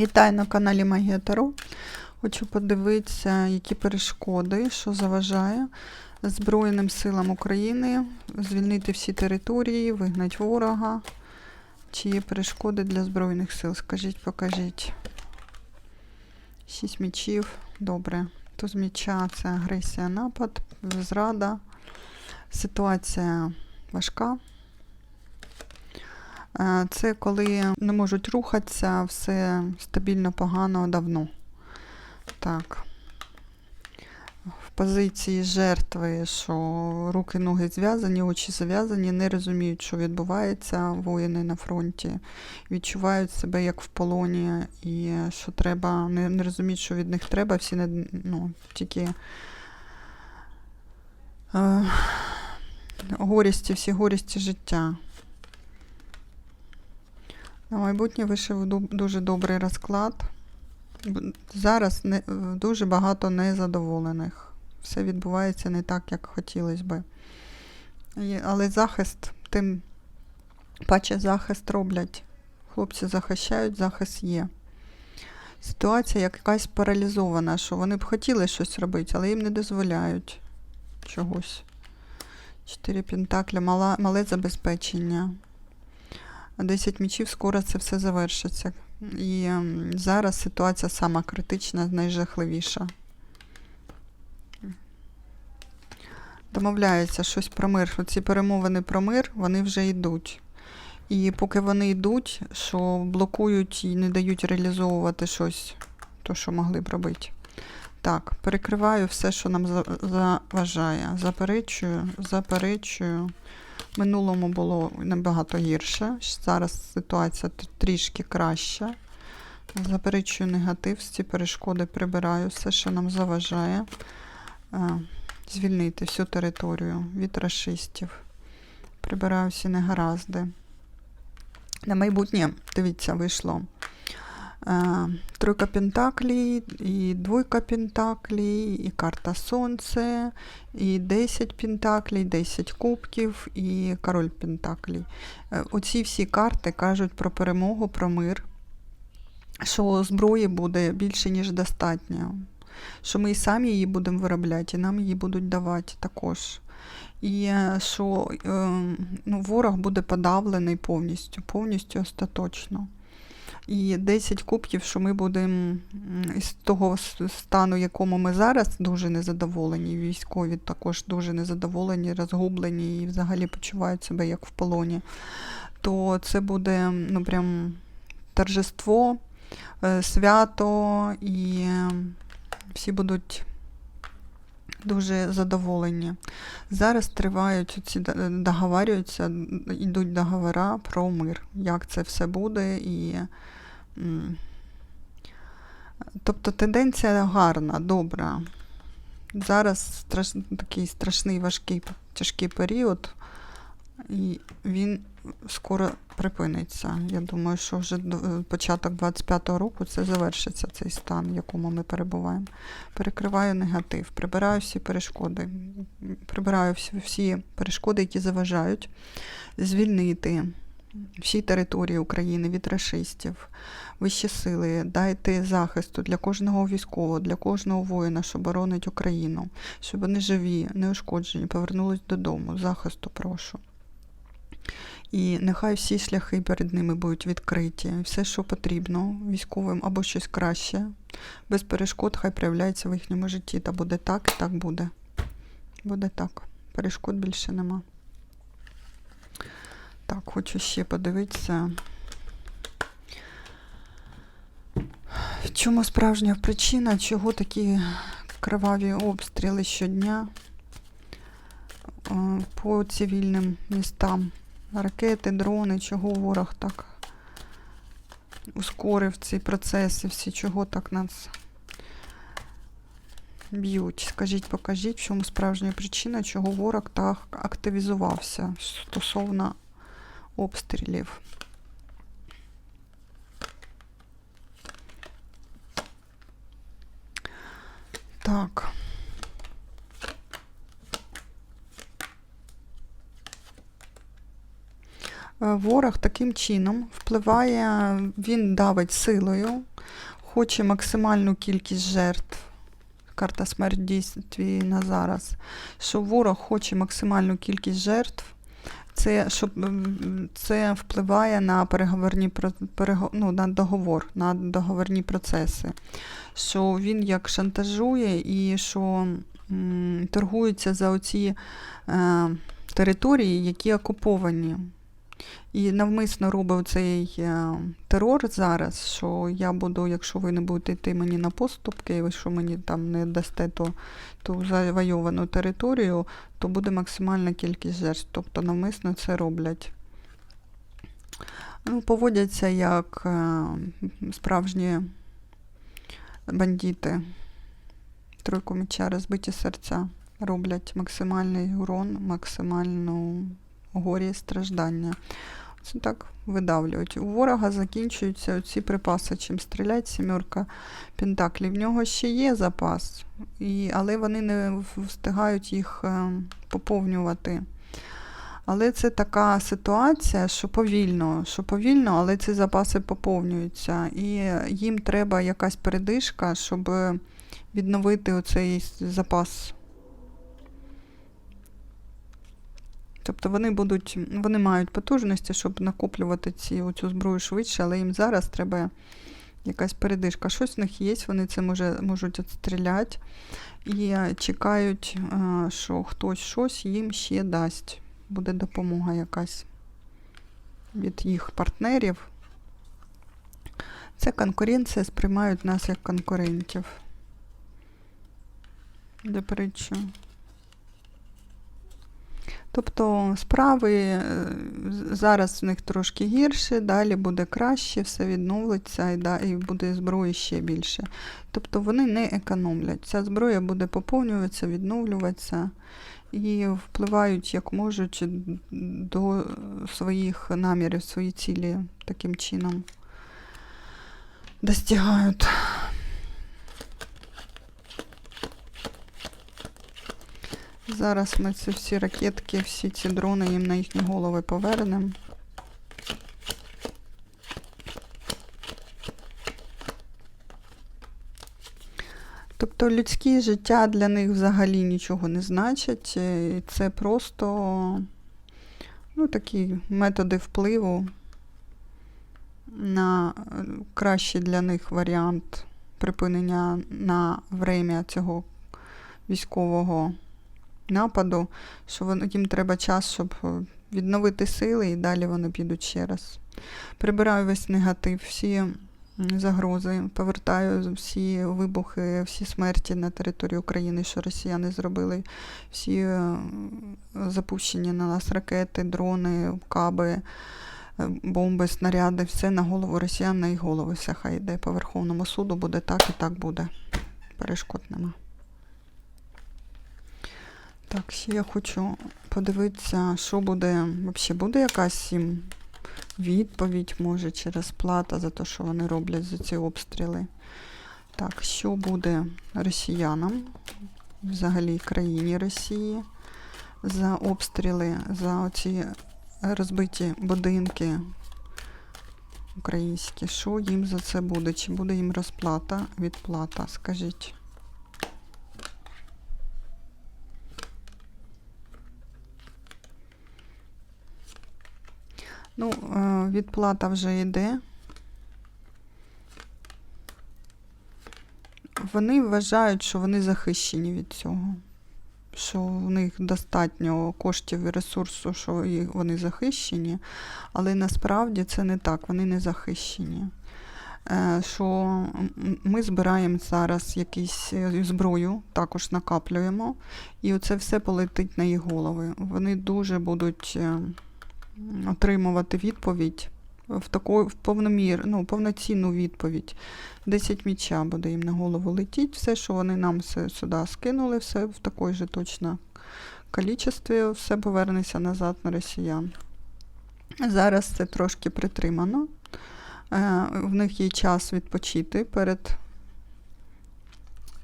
Вітаю на каналі Магія Таро. Хочу подивитися, які перешкоди, що заважає Збройним силам України звільнити всі території, вигнати ворога. Чи є перешкоди для Збройних сил? Скажіть, покажіть. Шість мечів. Добре. Туз меча це агресія, напад, зрада. Ситуація важка. Е, Це коли не можуть рухатися, все стабільно погано давно. Так. В позиції жертви, що руки, ноги зв'язані, очі зав'язані, не розуміють, що відбувається. Воїни на фронті відчувають себе як в полоні, і що треба, не, не розуміють, що від них треба, всі не, ну, тільки е, горісті, всі горісті життя. На майбутнє вийшов дуже добрий розклад. Зараз не, дуже багато незадоволених. Все відбувається не так, як хотілося би. Але захист, тим паче захист роблять. Хлопці захищають, захист є. Ситуація якась паралізована, що вони б хотіли щось робити, але їм не дозволяють чогось. Чотири пентаклі, мале забезпечення. 10 мічів, скоро це все завершиться. І ем, зараз ситуація сама критична, найжахливіша. Домовляються щось про мир. Ці перемовини про мир, вони вже йдуть. І поки вони йдуть, що блокують і не дають реалізовувати щось, то, що могли б робити. Так, перекриваю все, що нам заважає. Заперечую, заперечую. Минулому було набагато гірше. Зараз ситуація трішки краща. Заперечую негатив, ці перешкоди прибираю, все, що нам заважає. Е, Звільнити всю територію від расистів. Прибираю всі негаразди. На майбутнє, дивіться, вийшло. Е, Тройка Пентаклей, і двойка Пентаклей, і карта Сонце, і 10 Пентаклей, 10 кубків, і король Пентаклей. Е, Оці всі карти кажуть про перемогу, про мир, що зброї буде більше, ніж достатньо. Що ми і самі її будемо виробляти, і нам її будуть давати також. І е, що е, ну, ворог буде подавлений повністю, повністю остаточно. І 10 кубків, що ми будемо із того стану, якому ми зараз дуже незадоволені, військові також дуже незадоволені, розгублені і взагалі почувають себе як в полоні, то це буде ну, прям торжество, е, свято, і всі будуть дуже задоволені. Зараз тривають ці договарюються, йдуть договори про мир, як це все буде. І, тобто тенденція гарна, добра. Зараз страш, такий страшний важкий тяжкий період, і він скоро припиниться. Я думаю, що вже початок 25-го року це завершиться цей стан, в якому ми перебуваємо. Перекриваю негатив, прибираю всі перешкоди, прибираю всі, всі перешкоди, які заважають звільнити всі території України від расистів, вищі сили, дайте захисту для кожного військового, для кожного воїна, що боронить Україну, щоб вони живі, неушкоджені, повернулись додому. Захисту прошу. І нехай всі шляхи перед ними будуть відкриті. Все, що потрібно військовим або щось краще, без перешкод, хай проявляється в їхньому житті. Та буде так, і так буде. Буде так. Перешкод більше нема. Так, хочу ще подивитися. В чому справжня причина, чого такі криваві обстріли щодня е, по цивільним містам? Ракети, дрони, чого ворог так ускорив ці процеси, всі чого так нас б'ють. Скажіть, покажіть, в чому справжня причина, чого ворог так активізувався стосовно обстрілів. Так. Ворог таким чином впливає, він давить силою, хоче максимальну кількість жертв. Карта смерть дійстві на зараз. Що ворог хоче максимальну кількість жертв, це, щоб, це впливає на переговорні ну, на договор, на договорні процеси. Що він як шантажує і що торгується за оці е, території, які окуповані. І навмисно робив цей е, терор зараз, що я буду, якщо ви не будете йти мені на поступки, і ви що мені там не дасте ту, ту завойовану територію, то буде максимальна кількість жертв. Тобто навмисно це роблять. Ну, поводяться як е, справжні бандити. Тройку меча, розбиті серця. Роблять максимальний урон, максимальну горі і страждання. Це так видавлюють. У ворога закінчуються ці припаси, чим стрілять сімерка пентаклів. В нього ще є запас, і, але вони не встигають їх е, поповнювати. Але це така ситуація, що повільно, що повільно, але ці запаси поповнюються. І їм треба якась передишка, щоб відновити оцей запас. Тобто вони будуть, вони мають потужності, щоб накоплювати ці, оцю зброю швидше, але їм зараз треба якась передишка. Щось в них є, вони це може, можуть відстріляти і чекають, е, що хтось щось їм ще дасть. Буде допомога якась від їх партнерів. Це конкуренція, сприймають нас як конкурентів. До притчу. Тобто справи е, зараз в них трошки гірше, далі буде краще, все відновиться і, да, і буде зброї ще більше. Тобто вони не економлять. Ця зброя буде поповнюватися, відновлюватися і впливають як можуть до своїх намірів, свої цілі таким чином достигають. Зараз ми ці всі ракетки, всі ці дрони їм на їхні голови повернемо. Тобто людське життя для них взагалі нічого не значить. е, Це просто ну, такі методи впливу на е, кращий для них варіант припинення на время цього військового нападу, що їм треба час, щоб е, відновити сили, і далі вони підуть ще раз. Прибираю весь негатив, всі загрози, повертаю всі вибухи, всі смерті на території України, що росіяни зробили, всі е, запущені на нас ракети, дрони, каби, е, бомби, снаряди, все на голову росіян, на їх голови все хай йде. По Верховному суду буде так і так буде. Перешкод нема. Так, ще я хочу подивитися, що буде, взагалі буде якась їм відповідь, може, через плата за те, що вони роблять за ці обстріли. Так, що буде росіянам, взагалі країні Росії, за обстріли, за оці розбиті будинки українські, що їм за це буде? Чи буде їм розплата, відплата? Скажіть. Ну, е, відплата вже йде. Вони вважають, що вони захищені від цього, що в них достатньо коштів і ресурсу, що вони захищені, але насправді це не так, вони не захищені. Е, Що ми збираємо зараз якусь е, зброю, також накаплюємо, і оце все полетить на їх голови. Вони дуже будуть отримувати відповідь в таку в повномір, ну, повноцінну відповідь. 10 міча буде їм на голову летіть. Все, що вони нам сюди скинули, все в такій же точно кількості, все повернеться назад на росіян. Зараз це трошки притримано. Е, в них є час відпочити перед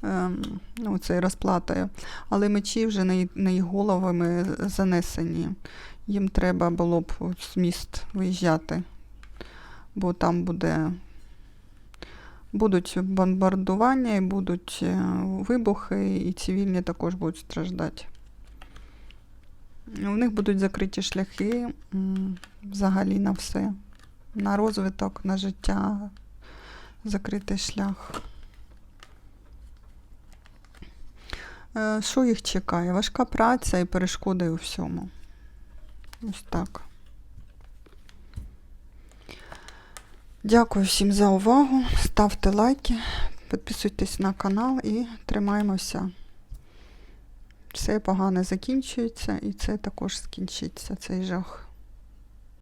ем, ну, цією розплатою, але мечі вже на їх головами занесені. Їм треба було б з міст виїжджати, бо там буде, будуть бомбардування і будуть е, вибухи, і цивільні також будуть страждати. У них будуть закриті шляхи взагалі на все. На розвиток, на життя, закритий шлях. Е, Що їх чекає? Важка праця і перешкоди у всьому. Ось так. Дякую всім за увагу. Ставте лайки, підписуйтесь на канал і тримаємося. Все погане закінчується, і це також скінчиться, цей жах.